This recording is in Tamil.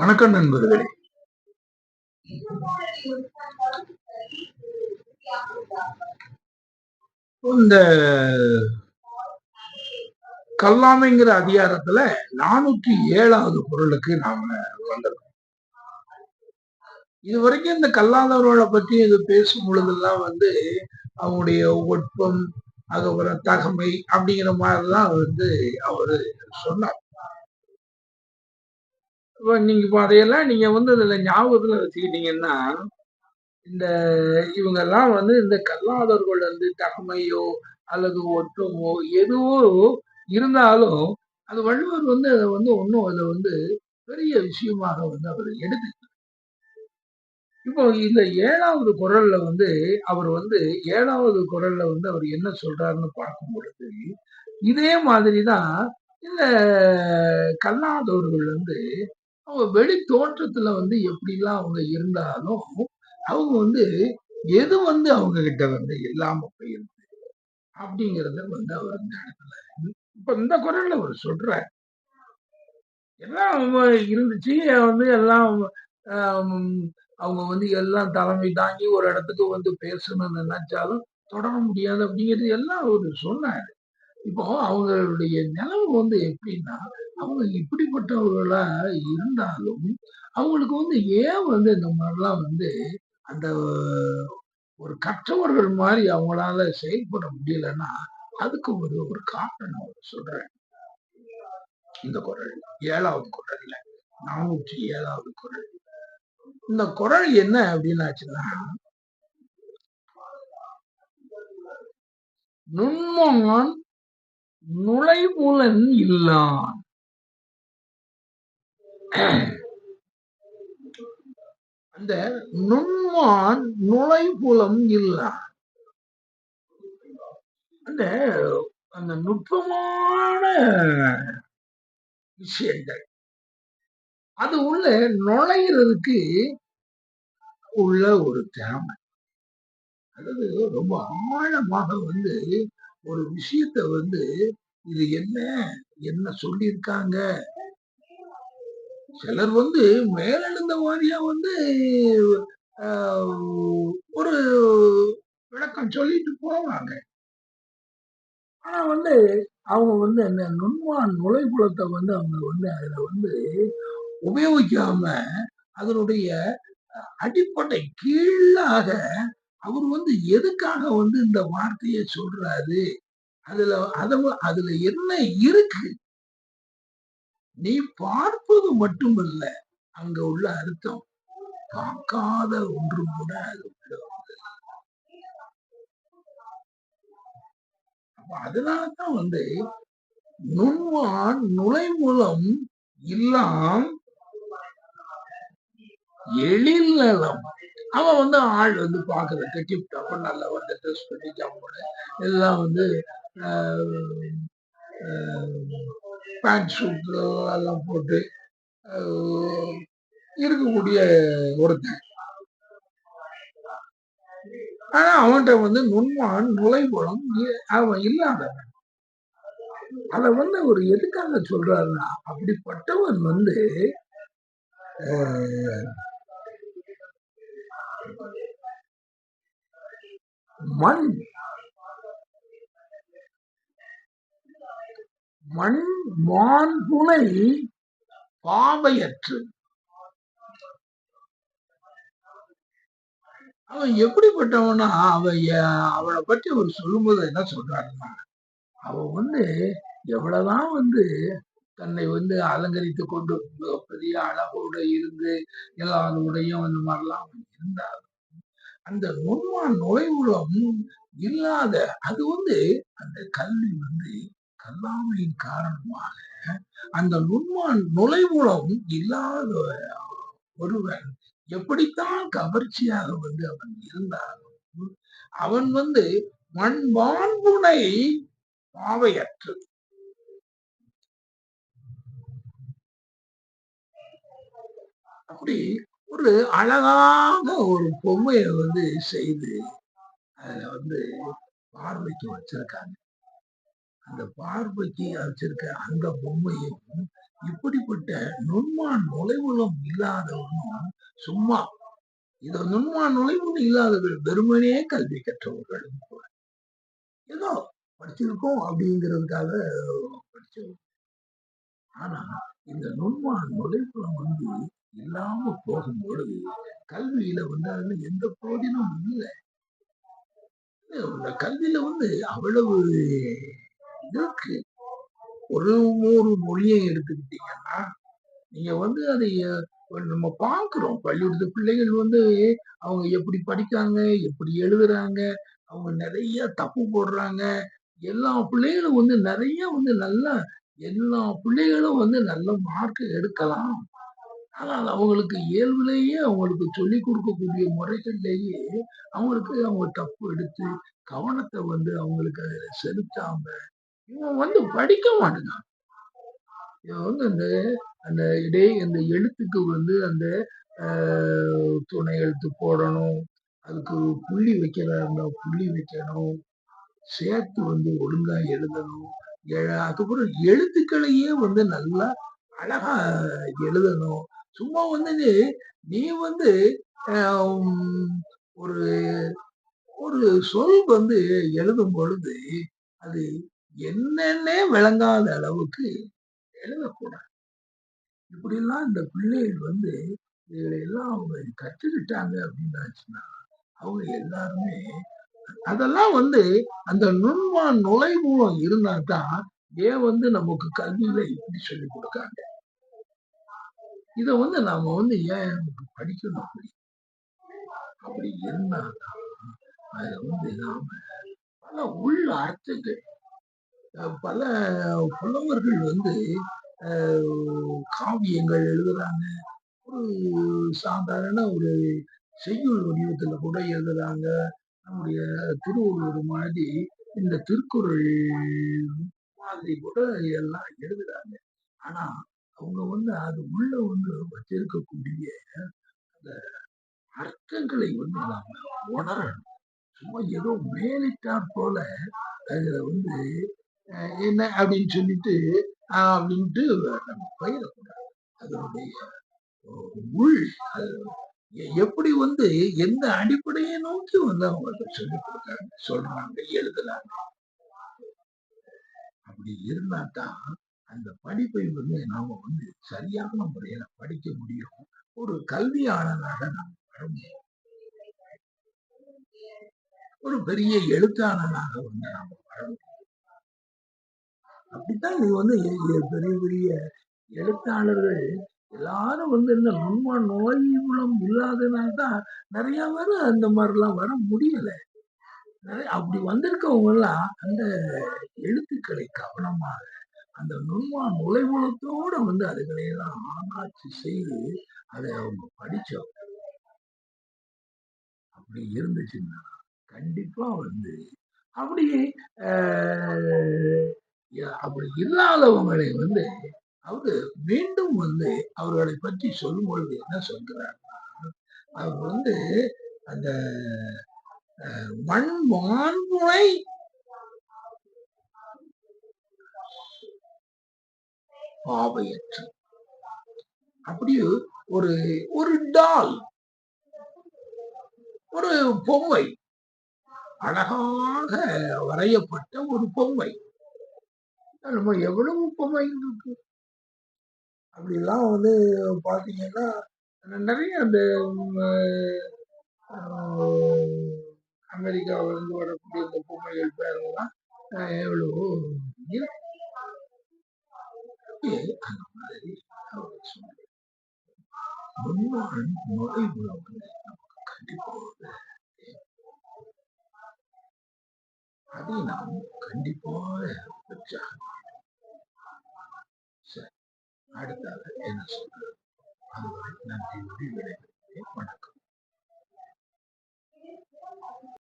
வணக்கம் நண்பர்களே. இந்த கல்லாமைங்கிற அதிகாரத்துல நானூற்றி ஏழாவது குரலுக்கு நாம வந்திருக்கோம். இது வரைக்கும் இந்த கல்லாதவர்களை பற்றி இது பேசும் பொழுதெல்லாம் வந்து அவங்களுடைய ஒட்பம் அதுக்கப்புறம் தகமை அப்படிங்கிற மாதிரிதான் வந்து அவரு சொன்னார். இப்போ நீங்க இப்போ அதையெல்லாம் நீங்க வந்து அதில் ஞாபகத்துல வச்சுக்கிட்டீங்கன்னா இந்த இவங்கெல்லாம் வந்து இந்த கல்லாதவர்கள் வந்து தகமையோ அல்லது ஒற்றமோ எதுவோ இருந்தாலும் அது வள்ளுவர் வந்து அதை வந்து ஒன்றும் அதை வந்து பெரிய விஷயமாக வந்து அவர் எடுத்து இப்போ இந்த ஏழாவது குரல்ல வந்து அவர் வந்து ஏழாவது குரல்ல வந்து அவர் என்ன சொல்றாருன்னு பார்க்கும் பொழுது இதே மாதிரிதான் இந்த கல்லாதவர்கள் வந்து அவங்க வெளி தோற்றத்துல வந்து எப்படிலாம் அவங்க இருந்தாலும் அவங்க வந்து எது வந்து அவங்க கிட்ட வந்து இல்லாம போயிருந்தது அப்படிங்கறத வந்து அவர் இந்த இடத்துல இப்ப இந்த குரல்ல அவர் சொல்ற எல்லாம் இருந்துச்சு வந்து எல்லாம் அவங்க வந்து எல்லாம் தலைமை தாங்கி ஒரு இடத்துக்கு வந்து பேசணும்னு நினைச்சாலும் தொடர முடியாது அப்படிங்கிறது எல்லாம் அவர் சொன்னாரு. இப்போ அவங்களுடைய நிலவு வந்து எப்படின்னா அவங்க இப்படிப்பட்டவர்களா இருந்தாலும் அவங்களுக்கு வந்து ஏன் வந்து இந்த மாதிரிலாம் வந்து அந்த ஒரு கற்றவர்கள் மாதிரி அவங்களால செயல்பட முடியலன்னா அதுக்கு ஒரு ஒரு காரணம் சொல்றேன். இந்த குரல் ஏழாவது குரல்ல நானூற்றி ஏழாவது குரல். இந்த குரல் என்ன அப்படின்னாச்சுன்னா நுண்மான் நுழைபுலன் இல்லான். அந்த நுண்மான் நுழைபுலம் இல்லான். அந்த அந்த நுட்பமான விஷயங்கள். அது உள்ள நுழையிறதுக்கு உள்ள ஒரு திறமை. அதாவது ரொம்ப ஆழமாக வந்து ஒரு விஷயத்த வந்து இது என்ன? என்ன சொல்லியிருக்காங்க? சிலர் வந்து மேலெழுந்த வாரியா வந்து ஒரு விளக்கம் சொல்லிட்டு போவாங்க. ஆனா வந்து அவங்க வந்து அந்த நுண்மான் நுழைப்புலத்தை வந்து அவங்க வந்து அதுல வந்து உபயோகிக்காம அதனுடைய அடிப்படை கீழாக அவர் வந்து எதுக்காக வந்து இந்த வார்த்தையை சொல்றாரு? அதுல அத அதுல என்ன இருக்கு? நீ பார்ப்பது மட்டுமல்ல அங்க உள்ள அர்த்தம் பார்க்காத ஒன்று கூட அது அதனாலதான் வந்து நுண்வான் நுழைமூலம் இல்லாம் எழில் நலம். அவன் வந்து ஆள் வந்து பாக்குறதுக்கு டிப் டாப் நல்லா வந்து ட்ரெஸ் பண்ணி ஜாமோட எல்லாம் வந்து பேண்ட் ஷூட் எல்லாம் போட்டு இருக்கக்கூடிய ஒருத்தன். ஆனா அவன்கிட்ட வந்து நுண்மான் நுழைபுலம் அவன் இல்லாதவன். அத வந்து அவர் எதுக்காக சொல்றாருன்னா அப்படிப்பட்டவன் வந்து மண் மண் மான்புனை பாவையற்று. அவன் எப்படிப்பட்டவனா? அவன் அவளை பற்றி அவர் சொல்லும்போது என்ன சொல்றாருன்னா அவன் வந்து எவ்வளவுதான் வந்து தன்னை வந்து அலங்கரித்து கொண்டு பெரிய அழகோட இருந்து எல்லாருடையும் அந்த மாதிரிலாம் இருந்தாலும் அந்த நுண்மான் நுழைவுலம் இல்லாத அது வந்து அந்த கல்வி வந்து கல்லாமையின் காரணமாக அந்த நுண்மான் நுழைவுலம் இல்லாத ஒருவன் எப்படித்தான் கவர்ச்சியாக வந்து அவன் இருந்தாலும் அவன் வந்து மண்பான்புனை பாவையற்று. அப்படி ஒரு அழகாக ஒரு பொம்மையை வந்து செய்து அதுல வந்து பார்வைக்கு வச்சிருக்காங்க. அந்த பார்வைக்கு வச்சிருக்க அந்த பொம்மையும் இப்படிப்பட்ட நுண்மான் நுழைவுகளும் இல்லாதவனும் சும்மா இத நுண்மான் நுழைவுலம் இல்லாதவர்கள் வெறுமனே கல்வி கற்றவர்களும் கூட. ஏதோ படிச்சிருக்கோம் அப்படிங்கிறதுக்காக படிச்சிருக்கோம். ஆனா இந்த நுண்மான் நுழைவுகளும் வந்து இல்லாம போகும்பொழுது கல்வியில வந்து அதுல எந்த போதிலும் இல்லை. இந்த கல்வியில வந்து அவ்வளவு இருக்கு. ஒரு ஒரு மொழியை எடுத்துக்கிட்டீங்கன்னா நீங்க வந்து அதை நம்ம பார்க்கிறோம் பள்ளிக்கூடத்து பிள்ளைகள் வந்து அவங்க எப்படி படிக்காங்க எப்படி எழுதுறாங்க அவங்க நிறைய தப்பு போடுறாங்க. எல்லா பிள்ளைகளும் வந்து நிறைய வந்து நல்லா எல்லா பிள்ளைகளும் வந்து நல்ல மார்க் எடுக்கலாம். ஆனால் அவங்களுக்கு இயல்புலேயே அவங்களுக்கு சொல்லிக் கொடுக்கக்கூடிய முறைகள்லேயே அவங்களுக்கு அவங்க தப்பு எடுத்து கவனத்தை வந்து அவங்களுக்கு அதில் செலுத்தாம இவன் வந்து படிக்க மாட்டேங்கான் இவன் வந்து அந்த அந்த இடை அந்த எழுத்துக்கு வந்து அந்த ஆஹ், துணை எழுத்து போடணும் அதுக்கு புள்ளி வைக்கிறதா இருந்தால் புள்ளி வைக்கணும் சேர்த்து வந்து ஒழுங்கா எழுதணும் எ- அதுக்கப்புறம் எழுத்துக்களையே வந்து நல்லா அழகா எழுதணும் சும்மா வந்து நீ- வந்து ஒரு ஒரு சொல் வந்து எழுதும் பொழுது அது என்னன்னே விளங்காத அளவுக்கு எழுதக்கூடாது. இப்படிலாம் இந்த பிள்ளைகள் வந்து இதையெல்லாம் அவங்க கற்றுக்கிட்டாங்க அப்படின்னாச்சுன்னா அவங்க எல்லாருமே அதெல்லாம் வந்து அந்த நுண்மான் நுழைமூலம் இருந்தா தான் ஏன் வந்து நமக்கு கல்வியில இப்படி சொல்லி கொடுக்காங்க? இதை வந்து நாம வந்து ஏன் படிக்கணும்? அப்படி அப்படி இருந்தா அதுல வந்து நாம பல உள்ள அர்த்தங்கள் பல புலவர்கள் வந்து காவியங்கள் எழுதுறாங்க. ஒரு சாதாரண ஒரு செய்யுள் வடிவத்துல கூட எழுதுறாங்க. நம்முடைய திருவள்ளுவர் மாதிரி இந்த திருக்குறள் மாதிரி கூட எல்லாம் எழுதுறாங்க. ஆனா அவங்க வந்து அது உள்ள வந்து வச்சிருக்கக்கூடிய அந்த அர்த்தங்களை வந்து நாம உணரணும். சும்மா ஏதோ மேலிட்டார் போல அதுல வந்து அஹ், என்ன அப்படின்னு சொல்லிட்டு அப்படின்ட்டு நம்ம பயிரக்கூடாது. அதனுடைய உள் அது எப்படி வந்து எந்த அடிப்படையை நோக்கி வந்து அவங்க சொல்லி கொடுக்காங்க சொல்றாங்க எழுதுறாங்க. அப்படி இருந்தா தான் அந்த படிப்பை வந்து நாம வந்து சரியான முறையில படிக்க முடியும். ஒரு கல்வியாளராக நாம் வர முடியும் ஒரு பெரிய எழுத்தாளராக வந்து நாம வர முடியும் அப்படித்தான் நீ வந்து பெரிய பெரிய எழுத்தாளர்கள் எல்லாரும் வந்து இந்த நுண்மா நோய் குணம் இல்லாதனால தான் நிறைய பேர் அந்த மாதிரிலாம் வர முடியல. நிறைய அப்படி வந்திருக்கவங்க எல்லாம் அந்த எழுத்துக்களை கவனமாக அந்த நுண்மான் உழைவுலத்தோட வந்து அதுகளையெல்லாம் ஆராய்ச்சி செய்து அதை அவங்க படிச்சோம் அப்படி இருந்துச்சுன்னா கண்டிப்பா வந்து அப்படி அப்படி இல்லாதவங்களை வந்து அவரு மீண்டும் வந்து அவர்களை பற்றி சொல்லும் பொழுது என்ன சொல்கிறார்னா அவர் வந்து அந்த அஹ், மண் மாண்புனை பாவையற்று. அப்படியே ஒரு ஒரு டால் ஒரு பொம்மை அழகாக வரையப்பட்ட ஒரு பொம்மை. நம்ம எவ்வளவு பொம்மை இருக்கு? அப்படிலாம் வந்து பாத்தீங்கன்னா நிறைய அந்த அமெரிக்காவிலிருந்து ஆஹ், இருந்து வரக்கூடிய இந்த பொம்மைகள் பேரெல்லாம் எவ்வளவோ இருக்கு. அந்த மாதிரி முன்னாள் நுழைவுல வந்து நமக்கு கண்டிப்பாக அதை நாம் கண்டிப்பாக சரி அடுத்தாக என்ன சொல்றது அதுவரை நன்றி விடைபெறுகிறேன்